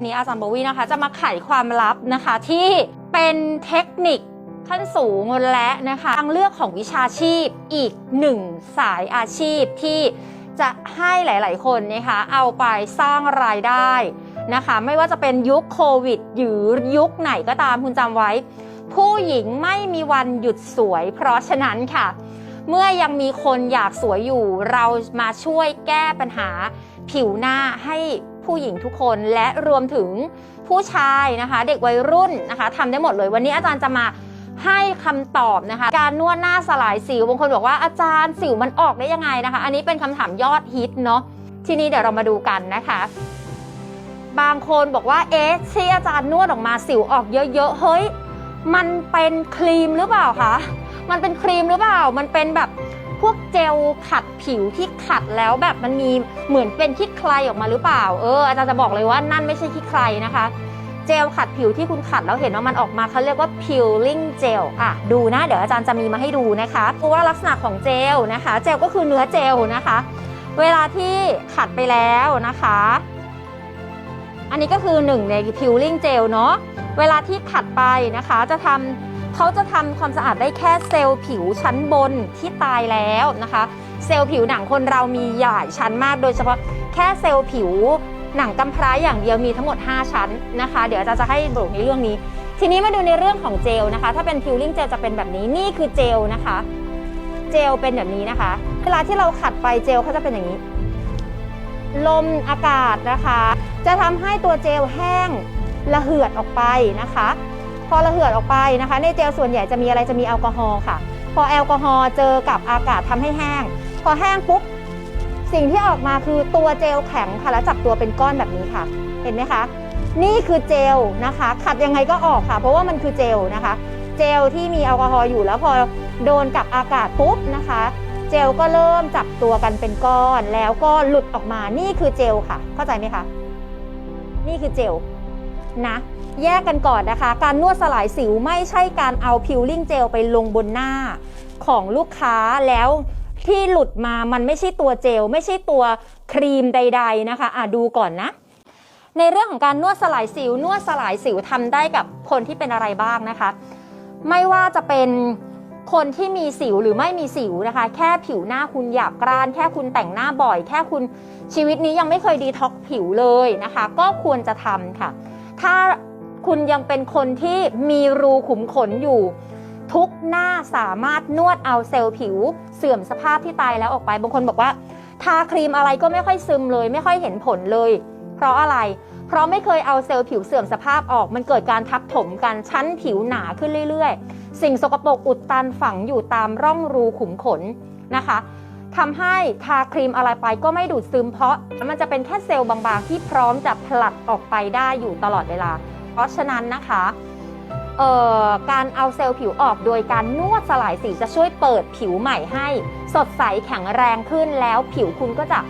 นนี้อาจารย์โบวี่นะคะ จะมาไขความลับนะคะที่เป็นเทคนิคขั้นสูงและนะคะทางเลือกของวิชาชีพอีกหนึ่งสายอาชีพที่จะให้หลาย ๆ คนนะคะเอาไปสร้างรายได้นะคะ ไม่ว่าจะเป็นยุคโควิดหรือยุคไหนก็ตามคุณจำไว้ ผู้หญิงไม่มีวันหยุดสวย เพราะฉะนั้นค่ะ เมื่อยังมีคนอยากสวยอยู่ เรามาช่วยแก้ปัญหาผิวหน้าให้ ผู้หญิงทุกคนและรวมถึงผู้ชายนะคะ เด็กวัยรุ่นนะคะทำได้หมดเลย วันนี้อาจารย์จะมาให้คำตอบนะคะ การนวดหน้าสลายสิวบางคนบอกว่าอาจารย์สิวมันออกได้ยังไงนะคะ อันนี้เป็นคำถามยอดฮิตเนาะทีนี้เดี๋ยวเรามาดูกันนะคะ บางคนบอกว่าเอ๊ะที่อาจารย์นวดออกมาสิวออกเยอะๆเฮ้ยมันเป็นครีมหรือเปล่าคะมันเป็นครีมหรือเปล่า มันเป็นแบบ พวกเจลขัดผิวที่ขัดแล้วแบบมันมีเหมือนเป็นขี้ใครออกมาหรือเปล่า เอออาจารย์จะบอกเลยว่านั่นไม่ใช่ขี้ใครนะคะเจลขัดผิวที่คุณขัดแล้วเห็นว่ามันออกมาเขาเรียกว่า peeling gel อะดูนะ เดี๋ยวอาจารย์จะมีมาให้ดูนะคะเพราะว่าลักษณะของเจลนะคะ เจลก็คือเนื้อเจลนะคะ เวลาที่ขัดไปแล้วนะคะ อันนี้ก็คือหนึ่งใน peeling gel เนาะเวลาที่ขัดไปนะคะจะทำ เขาจะทำความสะอาดได้แค่เซลล์ผิวชั้นบนที่ตายแล้วนะคะ เซลล์ผิวหนังคนเรามีหลายชั้นมาก โดยเฉพาะแค่เซลล์ผิวหนังกำพร้าอย่างเดียวมีทั้งหมด 5 ชั้นนะคะ เดี๋ยวอาจารย์จะให้บอกในเรื่องนี้ ทีนี้มาดูในเรื่องของเจลนะคะ ถ้าเป็นพิวลิ่งเจลจะเป็นแบบนี้นี่คือเจลนะคะ เจลเป็นแบบนี้นะคะ เวลาที่เราขัดไปเจลเขาจะเป็นอย่างนี้ ลมอากาศนะคะ จะทำให้ตัวเจลแห้งระเหือดออกไปนะคะ พอระเหือดออกไปนะคะ ในเจลส่วนใหญ่จะมีอะไรจะมีแอลกอฮอล์ค่ะ พอแอลกอฮอล์เจอกับอากาศทำให้แห้ง พอแห้งปุ๊บสิ่งที่ออกมาคือตัวเจลแข็งค่ะแล้วจับตัวเป็นก้อนแบบนี้ค่ะ เห็นไหมคะ นี่คือเจลนะคะ ขัดยังไงก็ออกค่ะ เพราะว่ามันคือเจลนะคะ เจลที่มีแอลกอฮอล์อยู่แล้วพอโดนกับอากาศปุ๊บนะคะ เจลก็เริ่มจับตัวกันเป็นก้อนแล้วก็หลุดออกมานี่คือเจลค่ะ เข้าใจไหมคะ นี่คือเจลนะ แยกกันก่อนนะคะ การนวดสลายสิวไม่ใช่การเอาพิวลิ่งเจลไปลงบนหน้าของลูกค้าแล้วที่หลุดมามันไม่ใช่ตัวเจล ไม่ใช่ตัวครีมใด ๆนะคะอะดูก่อนนะ ในเรื่องของการนวดสลายสิวนวดสลายสิวทำได้กับคนที่เป็นอะไรบ้างนะคะ ไม่ว่าจะเป็นคนที่มีสิวหรือไม่มีสิวนะคะ แค่ผิวหน้าคุณหยาบกร้าน แค่คุณแต่งหน้าบ่อย แค่คุณชีวิตนี้ยังไม่เคยดีท็อกผิวเลยนะคะ ก็ควรจะทำค่ะ ถ้า คุณยังเป็นคนที่มีรูขุมขนอยู่ ทุกหน้าสามารถนวดเอาเซลล์ผิว เสื่อมสภาพที่ตายแล้วออกไปบางคนบอกว่า ทาครีมอะไรก็ไม่ค่อยซึมเลย ไม่ค่อยเห็นผลเลย เพราะอะไร เพราะไม่เคยเอาเซลล์ผิวเสื่อมสภาพออก มันเกิดการทับถมกันชั้นผิวหนาขึ้นเรื่อย ๆ สิ่งสกปรกอุดตันฝังอยู่ตามร่องรูขุมขนนะคะทำให้ทาครีมอะไรไปก็ไม่ดูดซึมเพราะมันจะเป็นแค่เซลล์บางๆ ที่พร้อมจะผลัดออกไปได้อยู่ตลอดเวลา ราะฉะนั้นนะคะเอ่อการเอาเซลล์ผิวออกโดยการนวดสลายสีจะช่วยเปิดผิวใหม่ให้ สดใสแข็งแรงขึ้นแล้วผิวคุณก็จะ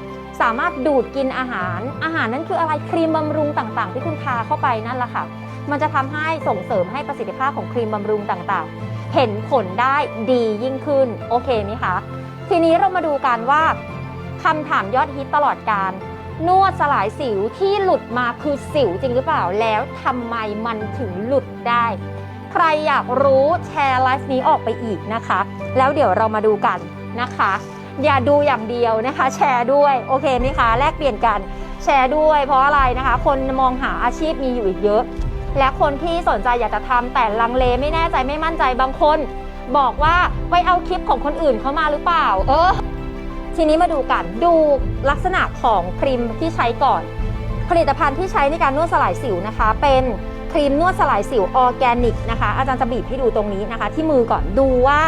สามารถดูดกินอาหาร อาหารนั่นคืออะไรครีมบำรุงต่างๆ ที่คุณทาเข้าไปนั่นแหละค่ะ มันจะทำให้ส่งเสริมให้ประสิทธิภาพของครีมบำรุงต่างๆ เห็นผลได้ดียิ่งขึ้น โอเคไหมคะ ทีนี้เรามาดูกันว่าคำถามยอดฮิตตลอดการ นวดสลายสิวที่หลุดมาคือสิวจริงหรือเปล่าแล้วทำไมมันถึงหลุดได้ ใครอยากรู้แชร์ไลฟ์นี้ออกไปอีกนะคะ แล้วเดี๋ยวเรามาดูกันนะคะ อย่าดูอย่างเดียวนะคะ แชร์ด้วยโอเคไหมคะแลกเปลี่ยนกันแชร์ด้วย เพราะอะไรนะคะ คนมองหาอาชีพมีอยู่อีกเยอะ และคนที่สนใจอยากจะทำแต่ลังเลไม่แน่ใจไม่มั่นใจบางคน บอกว่าไปเอาคลิปของคนอื่นเข้ามาหรือเปล่า เออ ทีนี้มาดูกันดูลักษณะของครีมที่ใช้ก่อน ผลิตภัณฑ์ที่ใช้ในการนวดสลายสิวนะคะ เป็นครีมนวดสลายสิวออร์แกนิกนะคะ อาจารย์จะบีบให้ดูตรงนี้นะคะ ที่มือก่อนดูว่า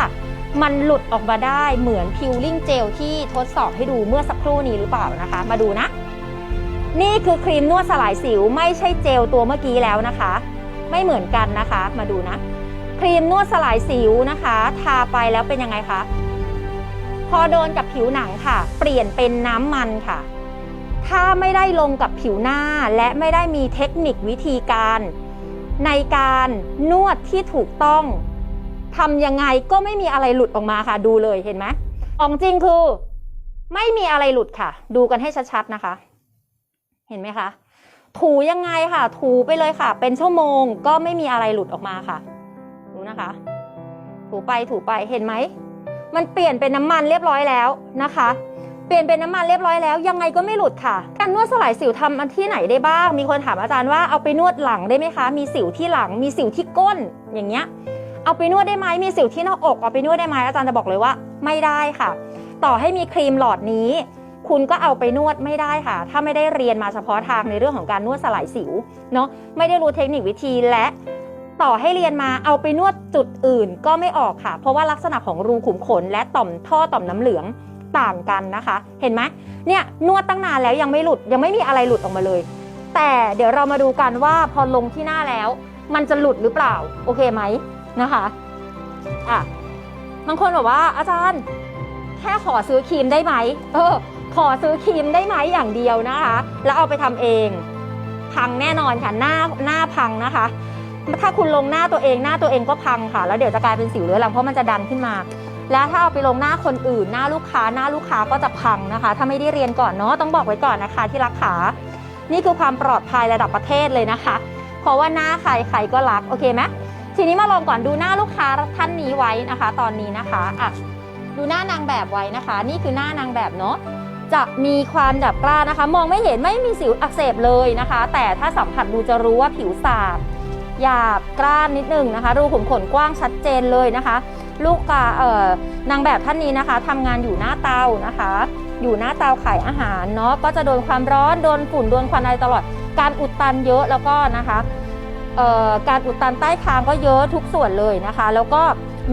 มันหลุดออกมาได้เหมือนพิวลิ่งเจลที่ทดสอบให้ดูเมื่อสักครู่นี้หรือเปล่านะคะ มาดูนะ นี่คือครีมนวดสลายสิวไม่ใช่เจลตัวเมื่อกี้แล้วนะคะ ไม่เหมือนกันนะคะ มาดูนะ ครีมนวดสลายสิวนะคะ ทาไปแล้วเป็นยังไงคะ พอโดนกับผิวหนังค่ะ เปลี่ยนเป็นน้ำมันค่ะ ถ้าไม่ได้ลงกับผิวหน้าและไม่ได้มีเทคนิควิธีการ ในการนวดที่ถูกต้องทำยังไงก็ไม่มีอะไรหลุดออกมาค่ะ ดูเลยเห็นไหมของจริงคือ ไม่มีอะไรหลุดค่ะ ดูกันให้ชัดๆนะคะ เห็นไหมคะ ถูยังไงค่ะ ถูไปเลยค่ะ เป็นชั่วโมงก็ไม่มีอะไรหลุดออกมาค่ะ ดูนะคะ ถูไปถูไปเห็นไหม มันเปลี่ยนเป็นน้ำมันเรียบร้อยแล้วนะคะ เปลี่ยนเป็นน้ำมันเรียบร้อยแล้ว ยังไงก็ไม่หลุดค่ะ การนวดสลายสิวทำอันที่ไหนได้บ้าง มีคนถามอาจารย์ว่าเอาไปนวดหลังได้ไหมคะ มีสิวที่หลัง มีสิวที่ก้นอย่างเงี้ย เอาไปนวดได้ไหมมีสิวที่หน้าอก เอาไปนวดได้ไหมอาจารย์จะบอกเลยว่า ไม่ได้ค่ะ ต่อให้มีครีมหลอดนี้ คุณก็เอาไปนวดไม่ได้ค่ะ ถ้าไม่ได้เรียนมาเฉพาะทางในเรื่องของการนวดสลายสิวเนาะไม่ได้รู้เทคนิควิธีและ ต่อให้เรียนมาเอาไปนวดจุดอื่นก็ไม่ออกค่ะ เพราะว่าลักษณะของรูขุมขน และต่อมท่อต่อมน้ำเหลืองต่างกันนะคะ เห็นไหมเนี่ยนวดตั้งนานแล้วยังไม่หลุดยังไม่มีอะไรหลุดออกมาเลย แต่เดี๋ยวเรามาดูกันว่าพอลงที่หน้าแล้ว มันจะหลุดหรือเปล่า โอเคไหมนะคะอะบางคนบอกว่าอาจารย์ แค่ขอซื้อครีมได้ไหมเออขอซื้อครีมได้ไหมอย่างเดียวนะคะ แล้วเอาไปทำเอง พังแน่นอนค่ะหน้าหน้าพังนะคะ ถ้าคุณลงหน้าตัวเองหน้าตัวเองก็พังค่ะ แล้วเดี๋ยวจะกลายเป็นสิวเรื้อรังเพราะมันจะดันขึ้นมา แล้วถ้าเอาไปลงหน้าคนอื่น หน้าลูกค้าหน้าลูกค้าก็จะพังนะคะ ถ้าไม่ได้เรียนก่อนเนาะต้องบอกไว้ก่อนนะคะ ที่รักขานี่คือความปลอดภัยระดับประเทศเลยนะคะ เพราะว่าหน้าใครใครก็รักโอเคไหมทีนี้มาลองก่อนดูหน้าลูกค้าท่านนี้ไว้นะคะ ตอนนี้นะคะอะดูหน้านางแบบไว้นะคะ นี่คือหน้านางแบบเนาะจะมีความดับกล้านะคะ มองไม่เห็นไม่มีสิวอักเสบเลยนะคะ แต่ถ้าสัมผัสดูจะรู้ว่าผิวสาบ หยาบกร้านนิดนึงนะคะ รูขุมขนกว้างชัดเจนเลยนะคะ ลูกกาเอ่อนางแบบท่านนี้นะคะทำงานอยู่หน้าเตานะคะ อยู่หน้าเตาขายอาหารเนาะก็จะโดนความร้อนโดนฝุ่นโดนควันอะไรตลอด การอุดตันเยอะแล้วก็นะคะเอ่อการอุดตันใต้คางก็เยอะทุกส่วนเลยนะคะ แล้วก็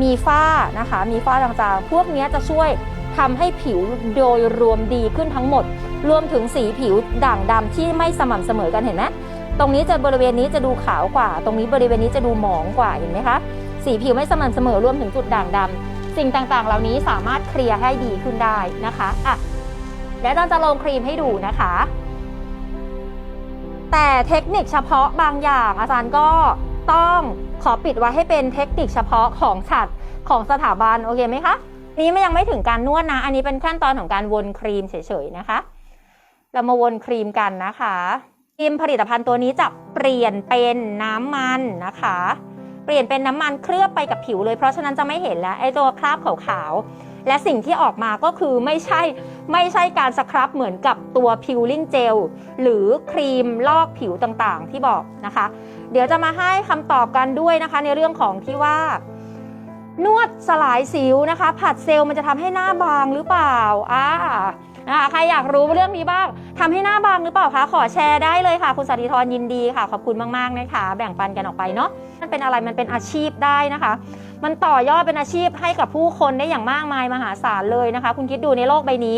มีฝ้านะคะ มีฝ้าจางๆ พวกนี้จะช่วยทำให้ผิวโดยรวมดีขึ้นทั้งหมด รวมถึงสีผิวด่างดำที่ไม่สม่ำเสมอกันเห็นไหม ตรงนี้จะบริเวณนี้จะดูขาวกว่า ตรงนี้บริเวณนี้จะดูหมองกว่าเห็นไหมคะ สีผิวไม่สม่ำเสมอรวมถึงจุดด่างดำสิ่งต่างๆ เหล่านี้สามารถเคลียร์ให้ดีขึ้นได้นะคะอะเดี๋ยวอาจาจะลงครีมให้ดูนะคะ แต่เทคนิคเฉพาะบางอย่างอาจารย์ก็ต้องขอปิดไว้ให้เป็นเทคนิคเฉพาะของฉัดของสถาบันโอเคไหมคะนี้ไม่ยังไม่ถึงการนวดนะ อันนี้เป็นขั้นตอนของการวนครีมเฉยๆนะคะ เรามาวนครีมกันนะคะ ครีมผลิตภัณฑ์ตัวนี้จะเปลี่ยนเป็นน้ำมันนะคะ เปลี่ยนเป็นน้ำมันเคลือบไปกับผิวเลย เพราะฉะนั้นจะไม่เห็นแล้วไอ้ตัวคราบขาวๆ และสิ่งที่ออกมาก็คือไม่ใช่ไม่ใช่การสครับเหมือนกับตัวพิวลิ่งเจลหรือครีมลอกผิวต่างๆ ที่บอกนะคะ เดี๋ยวจะมาให้คำตอบกันด้วยนะคะ ในเรื่องของที่ว่านวดสลายสิวนะคะ ผัดเซลล์มันจะทำให้หน้าบางหรือเปล่าอ่า นะคะใครอยากรู้เรื่องนี้บ้างทำให้หน้าบางหรือเปล่าคะขอแชร์ได้เลยค่ะ คุณสัติธรยินดีค่ะ ขอบคุณมากๆนะคะ แบ่งปันกันออกไปเนาะมันเป็นอะไรมันเป็นอาชีพได้นะคะ มันต่อยอดเป็นอาชีพให้กับผู้คนได้อย่างมากมายมหาศาลเลยนะคะ คุณคิดดูในโลกใบนี้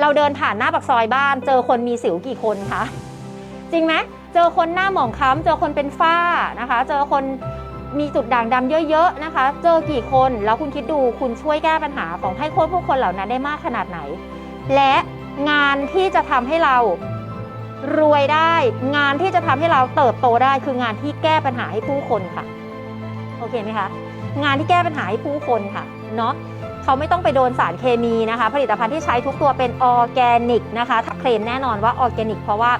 เราเดินผ่านหน้าปากซอยบ้าน เจอคนมีสิวกี่คนคะจริงไหมเจอคนหน้าหมองคล้ำเจอคนเป็นฝ้านะคะ เจอคนมีจุดด่างดำเยอะๆนะคะ เจอกี่คน แล้วคุณคิดดูคุณช่วยแก้ปัญหาของให้คนผู้คนเหล่านั้นได้มากขนาดไหน และงานที่จะทำให้เรารวยได้ งานที่จะทำให้เราเติบโตได้คืองานที่แก้ปัญหาให้ผู้คนค่ะ โอเคไหมคะ งานที่แก้ปัญหาให้ผู้คนค่ะเนาะเขาไม่ต้องไปโดนสารเคมีนะคะ ผลิตภัณฑ์ที่ใช้ทุกตัวเป็นออร์แกนิกนะคะถ้าเคลมแน่นอนว่าออร์แกนิก เพราะว่า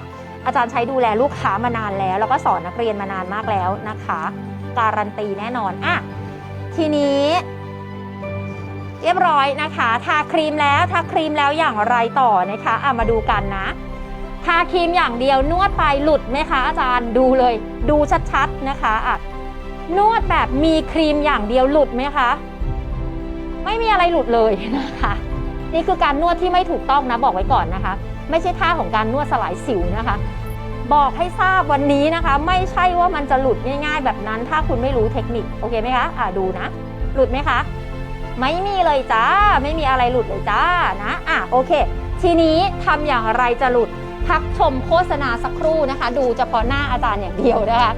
อาจารย์ใช้ดูแลลูกค้ามานานแล้ว แล้วก็สอนนักเรียนมานานมากแล้วนะคะ การันตีแน่นอนอะทีนี้ เรียบร้อยนะคะ ทาครีมแล้วทาครีมแล้วอย่างไรต่อนะคะอะมาดูกันนะ ทาครีมอย่างเดียวนวดไปหลุดไหมคะอาจารย์ดูเลย ดูชัดๆนะคะอะนวดแบบมีครีมอย่างเดียวหลุดไหมคะ ไม่มีอะไรหลุดเลยนะคะ นี่คือการนวดที่ไม่ถูกต้องนะบอกไว้ก่อนนะคะ ไม่ใช่ท่าของการนวดสลายสิวนะคะ บอกให้ทราบวันนี้นะคะ ไม่ใช่ว่ามันจะหลุดง่าย ๆ แบบนั้น ถ้าคุณไม่รู้เทคนิคโอเคไหมคะอะดูนะ หลุดไหมคะ ไม่มีเลยจ้า ไม่มีอะไรหลุดเลยจ้านะ อะโอเค ทีนี้ทำอย่างไรจะหลุด พักชมโฆษณาสักครู่นะคะ ดูเฉพาะหน้าอาจารย์อย่างเดียวนะคะ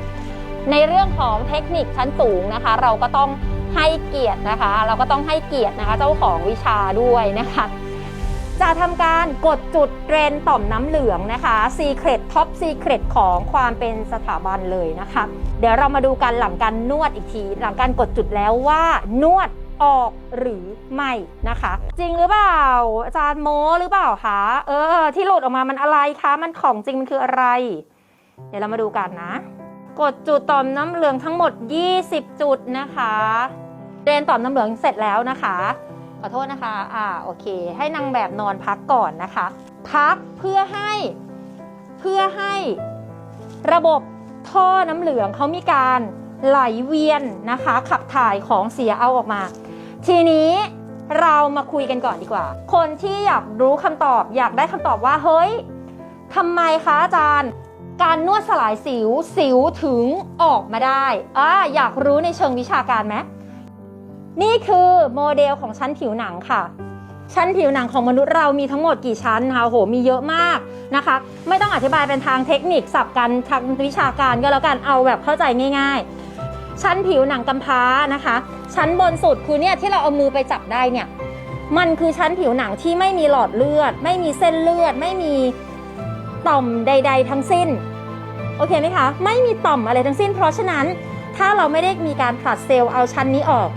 ในเรื่องของเทคนิคชั้นสูงนะคะ เราก็ต้องให้เกียรตินะคะ เราก็ต้องให้เกียรตินะคะ เจ้าของวิชาด้วยนะคะ จะทำการกดจุดเรนต่อมน้ำเหลืองนะคะ Secret Top Secret ของความเป็นสถาบันเลยนะคะ เดี๋ยวเรามาดูกันหลังการนวดอีกที หลังการกดจุดแล้วว่านวด ออกหรือไม่นะคะ จริงหรือเปล่า อาจารย์โมหรือเปล่าคะเออ ที่หลุดออกมามันอะไรคะ มันของจริงมันคืออะไร เดี๋ยวเรามาดูกันนะ กดจุดต่อมน้ำเหลืองทั้งหมด 20 จุดนะคะเดนต่อมน้ำเหลืองเสร็จแล้วนะคะ ขอโทษนะคะ อ่าโอเค ให้นางแบบนอนพักก่อนนะคะ พักเพื่อให้เพื่อให้ระบบท่อน้ำเหลืองเขามีการไหลเวียนนะคะ ขับถ่ายของเสียเอาออกมา ทีนี้เรามาคุยกันก่อนดีกว่า คนที่อยากรู้คำตอบ อยากได้คำตอบว่าเฮ้ยทำไมคะอาจารย์ การนวดสลายสิวสิวถึงออกมาได้อ่าอยากรู้ในเชิงวิชาการไหมนี่คือโมเดลของชั้นผิวหนังค่ะ ชั้นผิวหนังของมนุษย์เรามีทั้งหมดกี่ชั้นคะโหมีเยอะมากนะคะ ไม่ต้องอธิบายเป็นทางเทคนิคสับกันทางวิชาการก็แล้วกันเอาแบบเข้าใจง่าย ๆ ชั้นผิวหนังกำพร้านะคะ ชั้นบนสุดคือเนี่ยที่เราเอามือไปจับได้เนี่ยมันคือชั้นผิวหนังที่ไม่มีหลอดเลือด ไม่มีเส้นเลือด ไม่มีต่อมใด ๆ ทั้งสิ้นโอเคไหมคะไม่มีต่อมอะไรทั้งสิ้น เพราะฉะนั้นถ้าเราไม่ได้มีการผลัดเซลล์เอาชั้นนี้ออก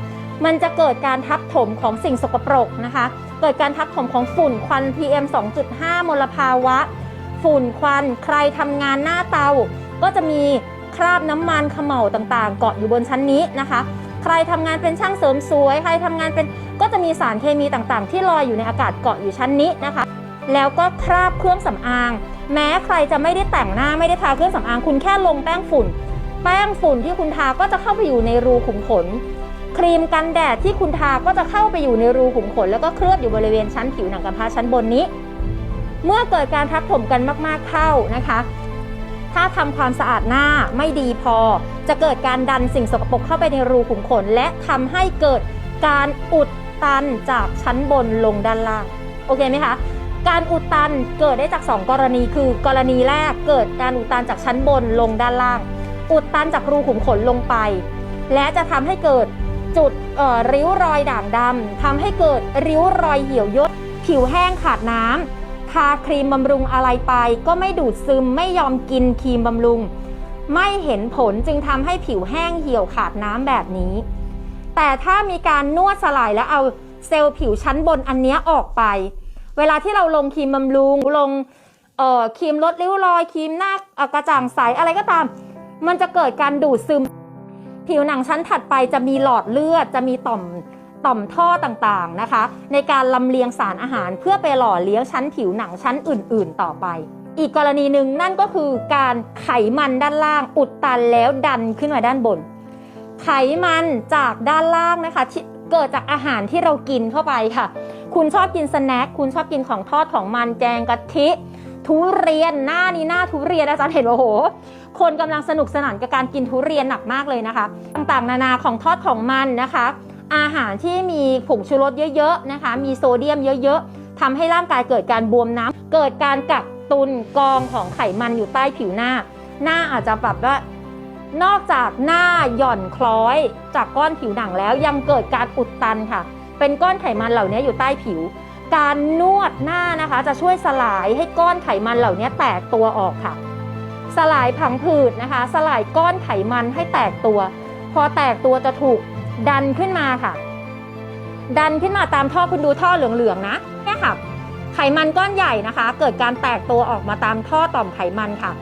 มันจะเกิดการทับถมของสิ่งสกปรกนะคะ เกิดการทับถมของฝุ่นควัน PM 2.5 มลภาวะ ฝุ่นควันใครทำงานหน้าเตา ก็จะมี คราบน้ำมันเขม่าต่างๆ เกาะอยู่บนชั้นนี้นะคะ ใครทำงานเป็นช่างเสริมสวย ใครทำงานเป็นก็จะมีสารเคมีต่างๆ ที่ลอยอยู่ในอากาศเกาะอยู่ชั้นนี้นะคะ แล้วก็คราบเครื่องสำอาง แม้ใครจะไม่ได้แต่งหน้าไม่ได้ทาเครื่องสำอางคุณแค่ลงแป้งฝุ่น แป้งฝุ่นที่คุณทาก็จะเข้าไปอยู่ในรูขุมขนครีมกันแดดที่คุณทาก็จะเข้าไปอยู่ในรูขุมขน แล้วก็เคลือบอยู่บริเวณชั้นผิวหนังกำพร้าชั้นบนนี้ เมื่อเกิดการทับถมกันมากๆเข้านะคะ ถ้าทำความสะอาดหน้าไม่ดีพอ จะเกิดการดันสิ่งสกปรกเข้าไปในรูขุมขน และทำให้เกิดการอุดตันจากชั้นบนลงด้านล่าง โอเคไหมคะ การอุดตันเกิดได้จาก 2 กรณีคือกรณีแรกเกิดการอุดตันจากชั้นบนลงด้านล่าง อุดตันจากรูขุมขนลงไป และจะทำให้เกิดจุดริ้วรอยด่างดำทำให้เกิดริ้วรอยเหี่ยวย่นผิวแห้งขาดน้ำ ทาครีมบำรุงอะไรไป ก็ไม่ดูดซึมไม่ยอมกินครีมบำรุง ไม่เห็นผลจึงทำให้ผิวแห้งเหี่ยวขาดน้ำแบบนี้ แต่ถ้ามีการนวดสลายแล้วเอาเซลล์ผิวชั้นบนอันนี้ออกไป เวลาที่เราลงครีมบำรุงลงเอ่อครีมลดริ้วรอยครีมหน้ากระจ่างใสอะไรก็ตาม มันจะเกิดการดูดซึม ผิวหนังชั้นถัดไปจะมีหลอดเลือดจะมีต่อม ต่อมท่อต่างๆนะคะ ในการลำเลียงสารอาหารเพื่อไปหล่อเลี้ยงชั้นผิวหนังชั้นอื่น ๆ ต่อไป อีกกรณีหนึ่งนั่นก็คือการไขมันด้านล่างอุดตันแล้วดันขึ้นมาด้านบน ไขมันจากด้านล่างนะคะที่เกิดจากอาหารที่เรากินเข้าไปค่ะ คุณชอบกินสแน็คคุณชอบกินของทอดของมันแกงกะทิทุเรียนหน้านี้หน้าทุเรียนอาจารย์เห็นว่าโอ้โหคนกำลังสนุกสนานกับการกินทุเรียนหนักมากเลยนะคะ ต่างๆ นานาของทอดของมันนะคะ อาหารที่มีผงชูรสเยอะๆนะคะ มีโซเดียมเยอะๆทำให้ร่างกายเกิดการบวมน้ำเกิดการกักตุนกองของไขมันอยู่ใต้ผิวหน้า หน้าอาจจะแบบว่านอกจากหน้าหย่อนคล้อยจากก้อนผิวหนังแล้วยังเกิดการอุดตันค่ะ เป็นก้อนไขมันเหล่านี้อยู่ใต้ผิว การนวดหน้านะคะ จะช่วยสลายให้ก้อนไขมันเหล่านี้แตกตัวออกค่ะ สลายผังผืดนะคะ สลายก้อนไขมันให้แตกตัว พอแตกตัวจะถูก ดันขึ้นมาค่ะ ดันขึ้นมาตามท่อคุณดูท่อเหลืองๆนะเนี่ยค่ะ ไขมันก้อนใหญ่นะคะ เกิดการแตกตัวออกมาตามท่อต่อมไขมันค่ะ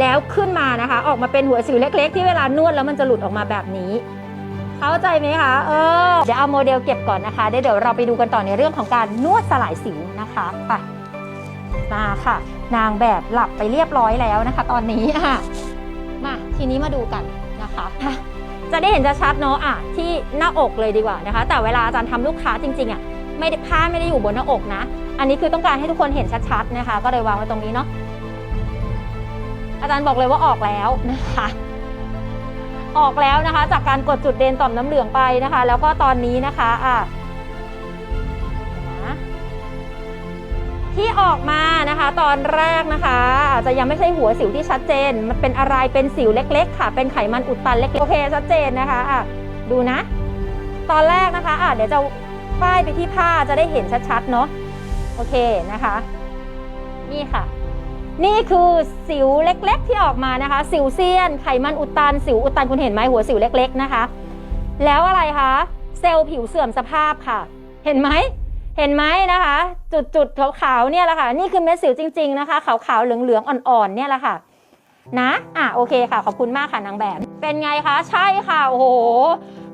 แล้วขึ้นมานะคะ ออกมาเป็นหัวสิวเล็ก ๆ ที่เวลานวดแล้วมันจะหลุดออกมาแบบนี้ เข้าใจไหมคะ เออ เดี๋ยวเอาโมเดลเก็บก่อนนะคะเดี๋ยวเราไปดูกันต่อในเรื่องของการนวดสลายสิวนะคะไปมาค่ะ นางแบบหลับไปเรียบร้อยแล้วนะคะ ตอนนี้อะมาทีนี้มาดูกันนะคะอะ จะได้เห็นชัดเนาะอะที่หน้าอกเลยดีกว่านะคะ แต่เวลาอาจารย์ทำลูกค้าจริงๆอะไม่ได้ผ้าไม่ได้อยู่บนหน้าอกนะ อันนี้คือต้องการให้ทุกคนเห็นชัดๆนะคะ ก็เลยวางไว้ตรงนี้เนาะอาจารย์บอกเลยว่าออกแล้วนะคะ ออกแล้วนะคะ จากการกดจุดเด่นต่อมน้ำเหลืองไปนะคะ แล้วก็ตอนนี้นะคะอะ ที่ออกมานะคะ ตอนแรกนะคะอาจจะยังไม่ใช่หัวสิวที่ชัดเจน มันเป็นอะไรเป็นสิวเล็ก ๆ ค่ะ เป็นไขมันอุดตันเล็กๆโอเคชัดเจนนะคะอะดูนะ ตอนแรกนะคะอะเดี๋ยวจะป้ายไปที่ผ้าจะได้เห็นชัดๆเนาะโอเคนะคะ นี่ค่ะ นี่คือสิวเล็ก ๆ ที่ออกมานะคะ สิวเซียน ไขมันอุดตันสิวอุดตันคุณเห็นไหมหัวสิวเล็ก ๆ นะคะ แล้วอะไรคะเซลล์ผิวเสื่อมสภาพค่ะ เห็นไหม เห็นไหมนะคะ จุดๆขาวๆเนี่ยแหละค่ะนี่คือเม็ดสิวจริง ๆนะคะขาวๆเหลืองๆอ่อนๆเนี่ยแหละค่ะนะอะโอเคค่ะ ขอบคุณมากค่ะนางแบบ เป็นไงคะใช่ค่ะโอ้โห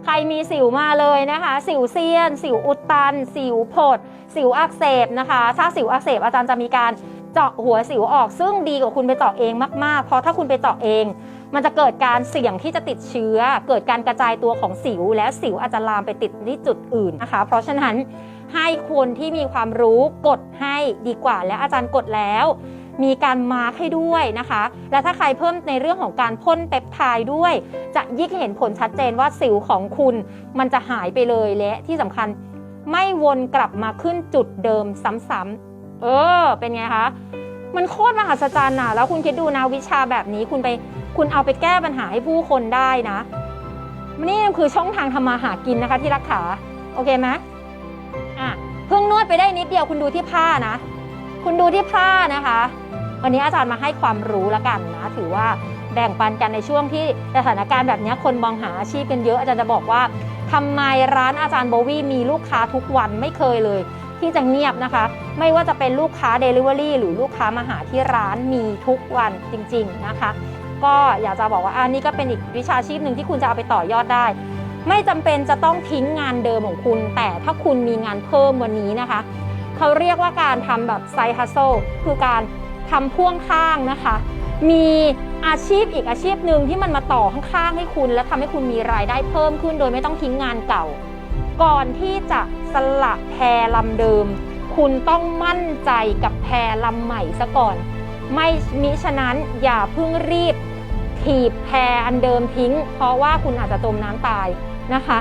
ใครมีสิวมาเลยนะคะ สิวเซียน สิวอุดตัน สิวผด สิวอักเสบนะคะ ถ้าสิวอักเสบอาจารย์จะมีการเจาะหัวสิวออก ซึ่งดีกว่าคุณไปเจาะเองมากๆ เพราะถ้าคุณไปเจาะเอง มันจะเกิดการเสี่ยงที่จะติดเชื้อ เกิดการกระจายตัวของสิว และสิวอาจจะลามไปติดที่จุดอื่นนะคะ เพราะฉะนั้น ให้คนที่มีความรู้กดให้ดีกว่า และอาจารย์กดแล้ว มีการมาร์คให้ด้วยนะคะ และถ้าใครเพิ่มในเรื่องของการพ่นเปปไทด์ด้วย จะยิ่งเห็นผลชัดเจนว่าสิวของคุณมันจะหายไปเลยและที่สำคัญไม่วนกลับมาขึ้นจุดเดิมซ้ำๆเออ เป็นไงคะ มันโคตรมหัศจรรย์น่ะแล้วคุณคิดดูนะวิชาแบบนี้คุณไปคุณเอาไปแก้ปัญหาให้ผู้คนได้นะ นี่คือช่องทางทำมาหากินนะคะที่รักขา โอเคไหม พิ่งนวดไปได้นิดเดียวคุณดูที่ผ้านะ คุณดูที่ผ้านะคะ วันนี้อาจารย์มาให้ความรู้แล้วกันนะ ถือว่าแบ่งปันกันในช่วงที่สถานการณ์แบบนี้คนมองหาอาชีพกันเยอะอาจารย์จะบอกว่าทำไมร้านอาจารย์โบวี่มีลูกค้าทุกวันไม่เคยเลย ที่จะเงียบนะคะ ไม่ว่าจะเป็นลูกค้า Delivery หรือลูกค้ามาหาที่ร้านมีทุกวันจริง ๆนะคะ ก็อยากจะบอกว่าอันนี้ก็เป็นอีกวิชาชีพหนึ่งที่คุณจะเอาไปต่อยอดได้ ไม่จำเป็นจะต้องทิ้งงานเดิมของคุณ แต่ถ้าคุณมีงานเพิ่มวันนี้นะคะ เขาเรียกว่าการทำแบบไซฮัสโซคือการทำพ่วงข้างนะคะ มีอาชีพอีกอาชีพหนึ่งที่มันมาต่อข้างๆให้คุณ และทำให้คุณมีรายได้เพิ่มขึ้น โดยไม่ต้องทิ้งงานเก่า ก่อนที่จะสละแพรลำเดิม คุณต้องมั่นใจกับแพรลำใหม่ซะก่อน ไม่มิฉะนั้นอย่าเพิ่งรีบถีบแพรอันเดิมทิ้ง เพราะว่าคุณอาจจะจมน้ำตาย นะคะ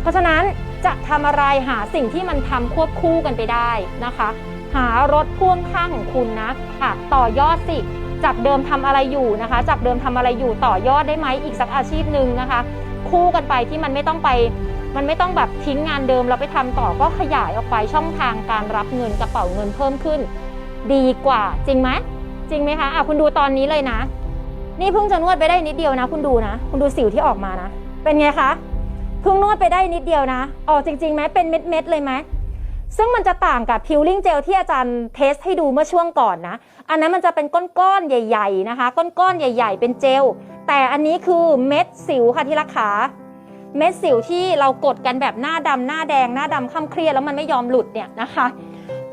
เพราะฉะนั้นจะทำอะไรหาสิ่งที่มันทำควบคู่กันไปได้นะคะ หารถพ่วงข้างของคุณนะค่ะต่อยอดสิจากเดิมทำอะไรอยู่นะคะ จากเดิมทำอะไรอยู่ต่อยอดได้ไหมอีกสักอาชีพหนึ่งนะคะ คู่กันไปที่มันไม่ต้องไป มันไม่ต้องแบบทิ้งงานเดิมเราไปทำต่อก็ขยายออกไปช่องทางการรับเงินกระเป๋าเงินเพิ่มขึ้น ดีกว่าจริงไหมจริงไหมคะอะคุณดูตอนนี้เลยนะ นี่เพิ่งจะนวดไปได้นิดเดียวนะ คุณดูนะ คุณดูสิวที่ออกมานะ เป็นไงคะ เพิ่งนวดไปได้นิดเดียวนะ ออกจริงๆไหมเป็นเม็ดๆเลยไหมซึ่งมันจะต่างกับพิลลิ่งเจลที่อาจารย์เทสให้ดูเมื่อช่วงก่อนนะ อันนั้นมันจะเป็นก้อนๆใหญ่ ๆนะคะ ก้อนๆใหญ่ ๆ เป็นเจล แต่อันนี้คือเม็ดสิวค่ะที่รักขาเม็ดสิวที่เรากดกันแบบหน้าดำหน้าแดงหน้าดำข้ามเครียดแล้วมันไม่ยอมหลุดเนี่ยนะคะ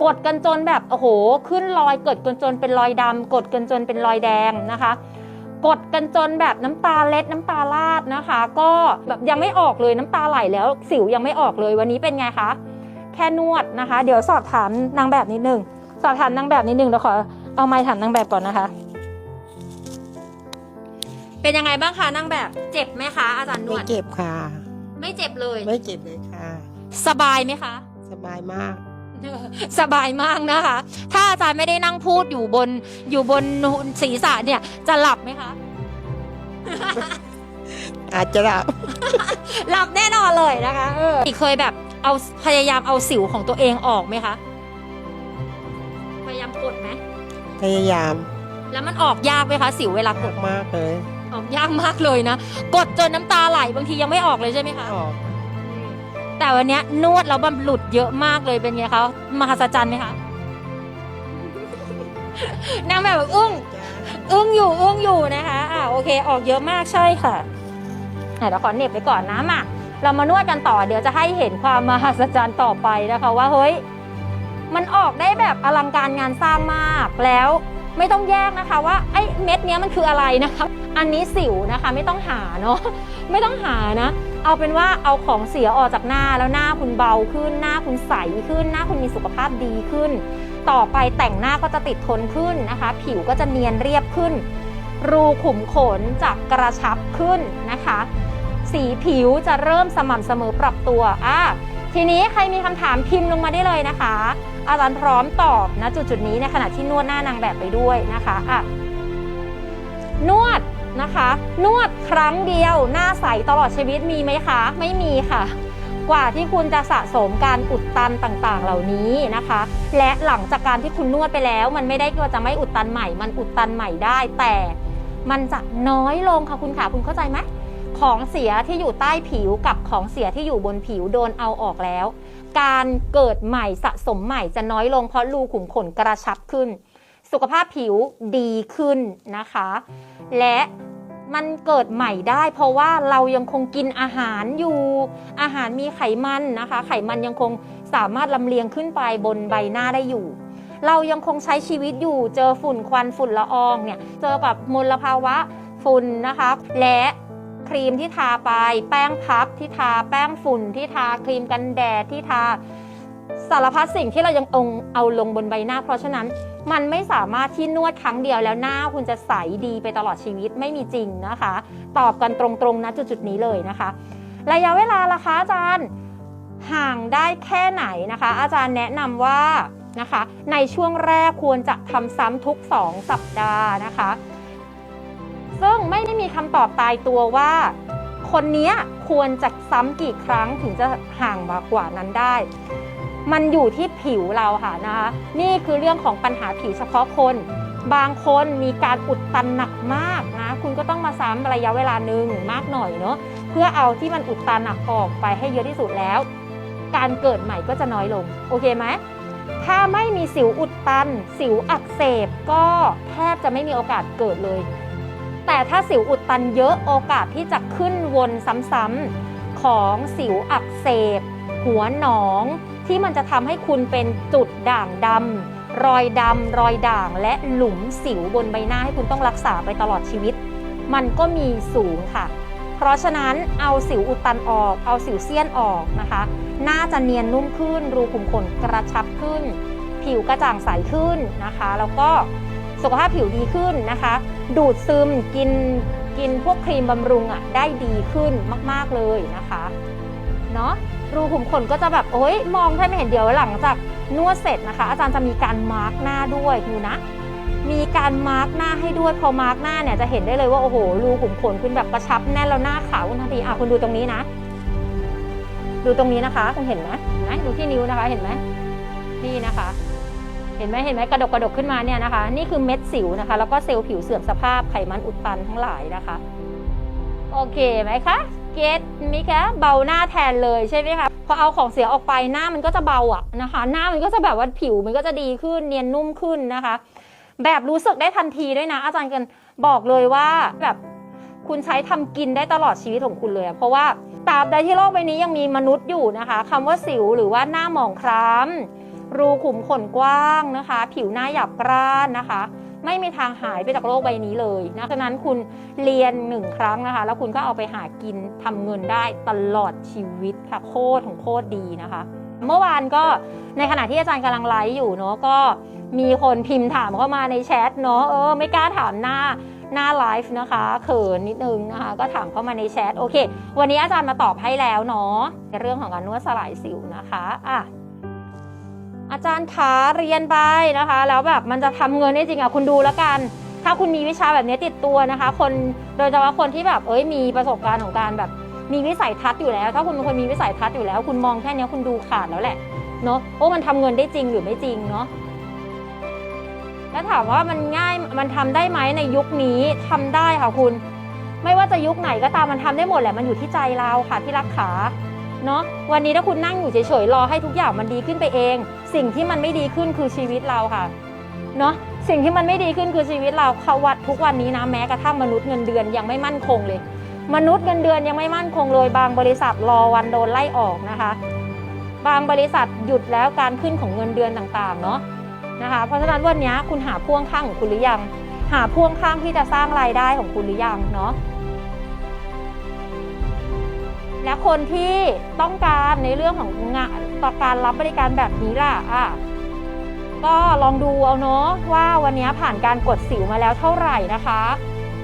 กดกันจนแบบโอ้โห ขึ้นรอยเกิดกันจนเป็นรอยดำกดกันจนเป็นรอยแดงนะคะ กดกันจนแบบน้ำตาเล็ดน้ำตาลาดนะคะ ก็แบบยังไม่ออกเลยน้ำตาไหลแล้วสิวยังไม่ออกเลยวันนี้เป็นไงคะแค่นวดนะคะ เดี๋ยวสอบถามนางแบบนิดนึงสอบถามนางแบบนิดนึงเดี๋ยวขอเอาไม้ถามนางแบบก่อนนะคะ เป็นยังไงบ้างคะนางแบบ เจ็บไหมคะอาจารย์นไม่วดเจ็บค่ะ ไม่เจ็บเลย ไม่เจ็บเลยค่ะ สบายไหมคะ สบายมาก สบายมากนะคะ ถ้าอาจารย์ไม่ได้นั่งพูดอยู่บนอยู่บนศีรษะเนี่ย จะหลับไหมคะ อาจจะหลับ หลับแน่นอนเลยนะคะเออเคยแบบเอาพยายามเอาสิวของตัวเองออกไหมคะ พยายามกดไหม พยายาม แล้วมันออกยากไหมคะ สิวเวลากดมากเลย ออกยากมากเลยนะ กดจนน้ำตาไหลบางทียังไม่ออกเลยใช่ไหมคะออก แต่วันเนี้ยนวดแล้วมันหลุดเยอะมากเลยเป็นไงคะมหัศจรรย์ไหมคะนางแบบอึ้งอึ้งอยู่อึ้งอยู่นะคะอ่าโอเค ออกเยอะมากใช่ค่ะเดี๋ยวขอเน็บไปก่อนนะมาเรามานวดกันต่อเดี๋ยวจะให้เห็นความมหัศจรรย์ต่อไปนะคะว่าเฮ้ยมันออกได้แบบอลังการงานสร้างมากแล้ว ไม่ต้องแยกนะคะว่าไอ้เม็ดเนี้ยมันคืออะไรนะคะ อันนี้สิวนะคะไม่ต้องหาเนาะไม่ต้องหานะ เอาเป็นว่าเอาของเสียออกจากหน้าแล้วหน้าคุณเบาขึ้นหน้าคุณใสขึ้น หน้าคุณมีสุขภาพดีขึ้น ต่อไปแต่งหน้าก็จะติดทนขึ้นนะคะ ผิวก็จะเนียนเรียบขึ้น รูขุมขนจะกระชับขึ้นนะคะ สีผิวจะเริ่มสม่ำเสมอปรับตัวอะทีนี้ใครมีคำถามพิมพ์ลงมาได้เลยนะคะ อาจารย์พร้อมตอบนะจุดจุดนี้ในขณะที่นวดหน้านางแบบไปด้วยนะคะอะนวดนะคะ นวดครั้งเดียวหน้าใสตลอดชีวิตมีไหมคะ ไม่มีค่ะ กว่าที่คุณจะสะสมการอุดตันต่างๆ เหล่านี้นะคะ และหลังจากการที่คุณนวดไปแล้ว มันไม่ได้ว่าจะไม่อุดตันใหม่ มันอุดตันใหม่ได้ แต่มันจะน้อยลงค่ะคุณขาคุณเข้าใจไหมของเสียที่อยู่ใต้ผิวกับของเสียที่อยู่บนผิวโดนเอาออกแล้ว การเกิดใหม่สะสมใหม่จะน้อยลงเพราะรูขุมขนกระชับขึ้น สุขภาพผิวดีขึ้นนะคะ และมันเกิดใหม่ได้ เพราะว่าเรายังคงกินอาหารอยู่ อาหารมีไขมันนะคะ ไขมันยังคงสามารถลำเลียงขึ้นไปบนใบหน้าได้อยู่ เรายังคงใช้ชีวิตอยู่ เจอฝุ่นควันฝุ่นละอองเนี่ย เจอแบบมลภาวะฝุ่นนะคะ และ ครีมที่ทาไป แป้งพับที่ทา แป้งฝุ่นที่ทาครีมกันแดดที่ทาสารพัดสิ่งที่เรายังองเอาลงบนใบหน้า เพราะฉะนั้นมันไม่สามารถที่นวดครั้งเดียวแล้วหน้าคุณจะใสดีไปตลอดชีวิตไม่มีจริงนะคะ ตอบกันตรงๆนะจุดๆนี้เลยนะคะ ระยะเวลาล่ะคะอาจารย์ห่างได้แค่ไหนนะคะ อาจารย์แนะนำว่านะคะ ในช่วงแรกควรจะทำซ้ำทุก 2 สัปดาห์นะคะ ซึ่งไม่ได้มีคำตอบตายตัวว่า คนนี้ควรจะซ้ำกี่ครั้งถึงจะห่างมากกว่านั้นได้ มันอยู่ที่ผิวเราค่ะนะคะนี่คือเรื่องของปัญหาผิวเฉพาะคน บางคนมีการอุดตันหนักมากนะ คุณก็ต้องมาซ้ำระยะเวลาหนึ่งมากหน่อยเนาะเพื่อเอาที่มันอุดตันหนักออกไปให้เยอะที่สุดแล้ว การเกิดใหม่ก็จะน้อยลง โอเคไหมถ้าไม่มีสิวอุดตัน สิวอักเสบก็แทบจะไม่มีโอกาสเกิดเลย แต่ถ้าสิวอุดตันเยอะโอกาสที่จะขึ้นวนซ้ำๆของสิวอักเสบ หัวหนอง ที่มันจะทำให้คุณเป็นจุดด่างดำรอยดำรอยด่างและหลุมสิวบนใบหน้าให้คุณต้องรักษาไปตลอดชีวิต มันก็มีสูงค่ะ เพราะฉะนั้นเอาสิวอุดตันออก เอาสิวเซียนออกนะคะ น่าจะเนียนนุ่มขึ้น รูขุมขนกระชับขึ้น ผิวกระจ่างใสขึ้นนะคะ แล้วก็ สุขภาพผิวดีขึ้นนะคะ ดูดซึมกินกินพวกครีมบำรุงอะได้ดีขึ้นมาก ๆ เลยนะคะเนาะรูขุมขนก็จะแบบโอ้ยมองแทบไม่เห็นเดียวหลังจากนวดเสร็จนะคะ อาจารย์จะมีการมาร์กหน้าด้วยดูนะ มีการมาร์กหน้าให้ด้วยพอมาร์กหน้าเนี่ยจะเห็นได้เลยว่าโอ้โหรูขุมขนคุณแบบกระชับแน่นแล้วหน้าขาวทันทีอะคุณดูตรงนี้นะ ดูตรงนี้นะคะคุณเห็นไหมเห็นไหมดูที่นิ้วนะคะเห็นไหมนี่นะคะ เห็นไหมเห็นไหมกระดกกระดกขึ้นมาเนี่ยนะคะ นี่คือเม็ดสิวนะคะ แล้วก็เซลล์ผิวเสื่อมสภาพไขมันอุดตันทั้งหลายนะคะ โอเคไหมคะเกตมิคะเบาหน้าแทนเลยใช่ไหมคะพอเอาของเสียออกไปหน้ามันก็จะเบาอะนะคะ หน้ามันก็จะแบบว่าผิวมันก็จะดีขึ้นเนียนนุ่มขึ้นนะคะ แบบรู้สึกได้ทันทีด้วยนะ อาจารย์กันบอกเลยว่าแบบคุณใช้ทำกินได้ตลอดชีวิตของคุณเลย เพราะว่าตราบใดที่โลกใบนี้ยังมีมนุษย์อยู่นะคะคำว่าสิวหรือว่าหน้าหมองคล้ำ รูขุมขนกว้างนะคะ ผิวหน้าหยาบกร้านนะคะ ไม่มีทางหายไปจากโลกใบนี้เลยนะฉะนั้นคุณเรียนหนึ่งครั้งนะคะ แล้วคุณก็เอาไปหากินทำเงินได้ตลอดชีวิตค่ะโคตรของโคตรดีนะคะ เมื่อวานก็ในขณะที่อาจารย์กำลังไลฟ์อยู่เนาะก็มีคนพิมพ์ถามเข้ามาในแชทเนาะเออไม่กล้าถามหน้าหน้าไลฟ์นะคะเขินนิดนึงนะคะ ก็ถามเข้ามาในแชทโอเค วันนี้อาจารย์มาตอบให้แล้วเนาะในเรื่องของการนวดสลายสิวนะคะอะ อาจารย์ขาเรียนไปนะคะ แล้วแบบมันจะทำเงินได้จริงอะคุณดูแล้วกัน ถ้าคุณมีวิชาแบบนี้ติดตัวนะคะ คนโดยเฉพาะคนที่แบบเอ้ยมีประสบการณ์ของการแบบมีวิสัยทัศน์อยู่แล้ว ถ้าคุณเป็นคนมีวิสัยทัศน์อยู่แล้ว คุณมองแค่นี้คุณดูขาดแล้วแหละเนาะว่ามันทำเงินได้จริงหรือไม่จริงเนาะแล้วถามว่ามันง่ายมันทำได้ไหมในยุคนี้ทำได้ค่ะคุณ ไม่ว่าจะยุคไหนก็ตามมันทำได้หมดแหละมันอยู่ที่ใจเราค่ะที่รักขา เนาะวันนี้ถ้าคุณนั่งอยู่เฉยๆรอให้ทุกอย่างมันดีขึ้นไปเอง สิ่งที่มันไม่ดีขึ้นคือชีวิตเราค่ะเนาะสิ่งที่มันไม่ดีขึ้นคือชีวิตเราเขาวัดทุกวันนี้นะแม้กระทั่งมนุษย์เงินเดือนยังไม่มั่นคงเลย มนุษย์เงินเดือนยังไม่มั่นคงเลยบางบริษัทรอวันโดนไล่ออกนะคะ บางบริษัทหยุดแล้วการขึ้นของเงินเดือนต่างๆเนาะนะคะ เพราะฉะนั้นวันนี้คุณหาพ่วงข้างของคุณหรือยัง หาพ่วงข้างที่จะสร้างรายได้ของคุณหรือยังเนาะ และคนที่ต้องการในเรื่องของงานต่อการรับบริการแบบนี้ล่ะอะก็ลองดูเอาเนาะว่าวันนี้ผ่านการกดสิวมาแล้วเท่าไหร่นะคะ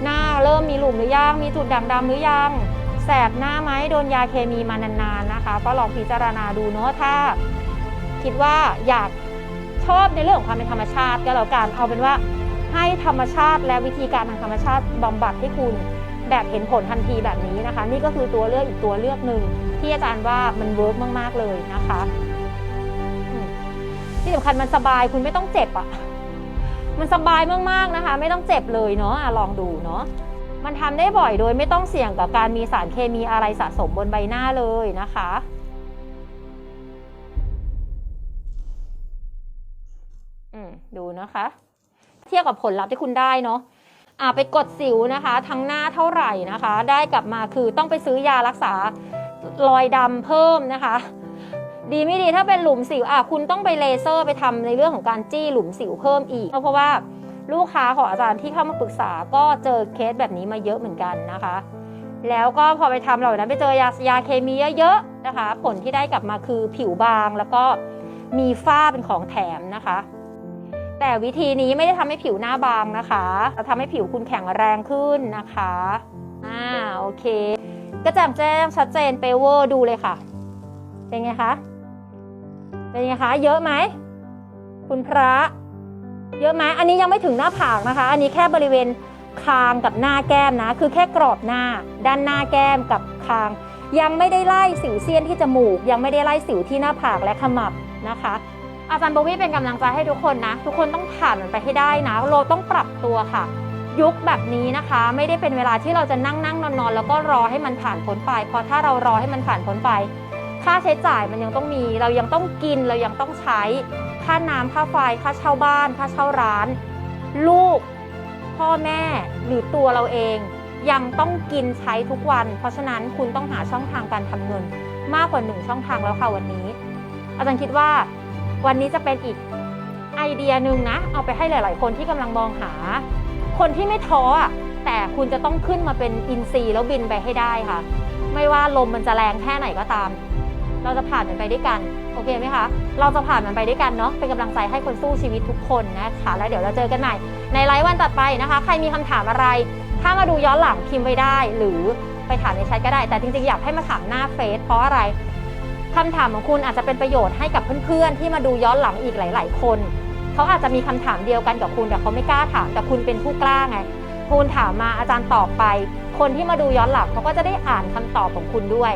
หน้าเริ่มมีหลุมหรือยังมีจุดด่างดำหรือยังแสบหน้าไหมโดนยาเคมีมานานๆนะคะ ก็ลองพิจารณาดูเนาะถ้า คิดว่าอยากชอบในเรื่องของความเป็นธรรมชาติก็แล้วกันเอาเป็นว่าให้ธรรมชาติและวิธีการทางธรรมชาติบำบัดให้คุณ แบบเห็นผลทันทีแบบนี้นะคะ นี่ก็คือตัวเลือกอีกตัวเลือกหนึ่งที่อาจารย์ว่ามันเวิร์กมาก ๆ เลยนะคะที่สำคัญมันสบายคุณไม่ต้องเจ็บอะ่ะ มันสบายมากๆนะคะ ไม่ต้องเจ็บเลยเนาะอะลองดูเนาะมันทำได้บ่อยโดยไม่ต้องเสี่ยงกับการมีสารเคมีอะไรสะสมบนใบหน้าเลยนะคะอืมดูนะคะ เทียบกับผลลัพธ์ที่คุณได้เนาะ อ่าไปกดสิวนะคะทั้งหน้าเท่าไหร่นะคะ ได้กลับมาคือต้องไปซื้อยารักษารอยดำเพิ่มนะคะ ดีไม่ดีถ้าเป็นหลุมสิวอะคุณต้องไปเลเซอร์ไปทำในเรื่องของการจี้หลุมสิวเพิ่มอีก เพราะว่าลูกค้าของอาจารย์ที่เข้ามาปรึกษาก็เจอเคสแบบนี้มาเยอะเหมือนกันนะคะ แล้วก็พอไปทำเหล่านั้นไปเจอยายาเคมีเยอะๆนะคะ ผลที่ได้กลับมาคือผิวบางแล้วก็มีฝ้าเป็นของแถมนะคะ แต่วิธีนี้ไม่ได้ทำให้ผิวหน้าบางนะคะจะทำให้ผิวคุณแข็งแรงขึ้นนะคะอ่าโอเค กระจ่างแจ้งชัดเจนเปเวอร์ดูเลยค่ะ เป็นไงคะเป็นไงคะเยอะไหมคุณพระ เยอะไหมอันนี้ยังไม่ถึงหน้าผากนะคะ อันนี้แค่บริเวณคางกับหน้าแก้มนะ คือแค่กรอบหน้า ด้านหน้าแก้มกับคาง ยังไม่ได้ไล่สิวเซียนที่จมูก ยังไม่ได้ไล่สิวที่หน้าผากและขมับนะคะ อาจารย์โบวี่เป็นกำลังใจให้ทุกคนนะ ทุกคนต้องผ่านมันไปให้ได้นะ เราต้องปรับตัวค่ะ ยุคแบบนี้นะคะ ไม่ได้เป็นเวลาที่เราจะนั่งนั่งนอนนอนแล้วก็รอให้มันผ่านพ้นไป เพราะถ้าเรารอให้มันผ่านพ้นไป ค่าใช้จ่ายมันยังต้องมี เรายังต้องกินเรายังต้องใช้ ค่าน้ำค่าไฟค่าเช่าบ้าน ค่าเช่าร้าน ลูก พ่อแม่หรือตัวเราเอง ยังต้องกินใช้ทุกวัน เพราะฉะนั้นคุณต้องหาช่องทางการทำเงิน มากกว่าหนึ่งช่องทางแล้วค่ะวันนี้ อาจารย์คิดว่า วันนี้จะเป็นอีกไอเดียหนึ่งนะ เอาไปให้หลาย ๆ คนที่กำลังมองหา คนที่ไม่ท้อแต่คุณจะต้องขึ้นมาเป็นอินซีแล้วบินไปให้ได้ค่ะ ไม่ว่าลมมันจะแรงแค่ไหนก็ตาม เราจะผ่านมันไปด้วยกัน โอเคไหมคะ เราจะผ่านมันไปด้วยกันเนาะ เป็นกำลังใจให้คนสู้ชีวิตทุกคนนะคะ แล้วเดี๋ยวเราเจอกันใหม่ในไลฟ์วันต่อไปนะคะ ใครมีคำถามอะไร ถ้ามาดูย้อนหลังพิมพ์ไว้ได้ หรือไปถามในแชทก็ได้ แต่จริง ๆ อยากให้มาถามหน้าเฟซเพราะอะไร คำถามของคุณอาจจะเป็นประโยชน์ให้กับเพื่อนๆ ที่มาดูย้อนหลังอีกหลาย ๆ คน เขาอาจจะมีคำถามเดียวกันกับคุณแต่เขาไม่กล้าถามแต่คุณเป็นผู้กล้าไงคุณถามมาอาจารย์ตอบไป คนที่มาดูย้อนหลังเขาก็จะได้อ่านคำตอบของคุณด้วย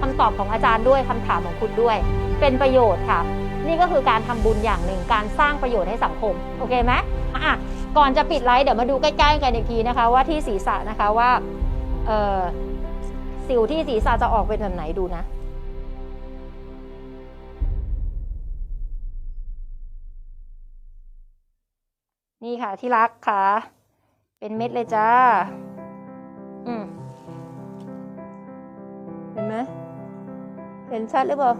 คำตอบของอาจารย์ด้วยคำถามของคุณด้วย เป็นประโยชน์ค่ะ นี่ก็คือการทำบุญอย่างหนึ่งการสร้างประโยชน์ให้สังคมโอเคไหมอะก่อนจะปิดไลฟ์เดี๋ยวมาดูใกล้ๆกันอีกทีนะคะ ว่าที่ศีรษะนะคะว่าเออสิวที่ศีรษะจะออกเป็นแบบไหนดูนะ นี่ค่ะที่รักค่ะ เป็นเม็ดเลยจ้า อืมเห็นไหมเห็นชัดหรือเปล่า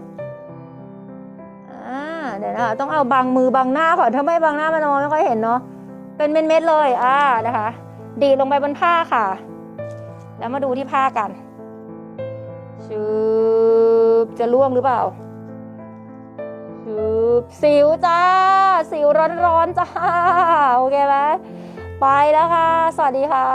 อ่าเดี๋ยวนะคะต้องเอาบังมือบังหน้าก่อนถ้าไม่บังหน้ามันมองไม่ค่อยเห็นเนาะเป็นเม็ดๆเลยอ่านะคะ ดีลงไปบนผ้าค่ะ แล้วมาดูที่ผ้ากันชืบจะล่วงหรือเปล่าืบสิวจ้า สิวร้อนๆจ้า โอเคไหมไปแล้วค่ะ สวัสดีค่ะ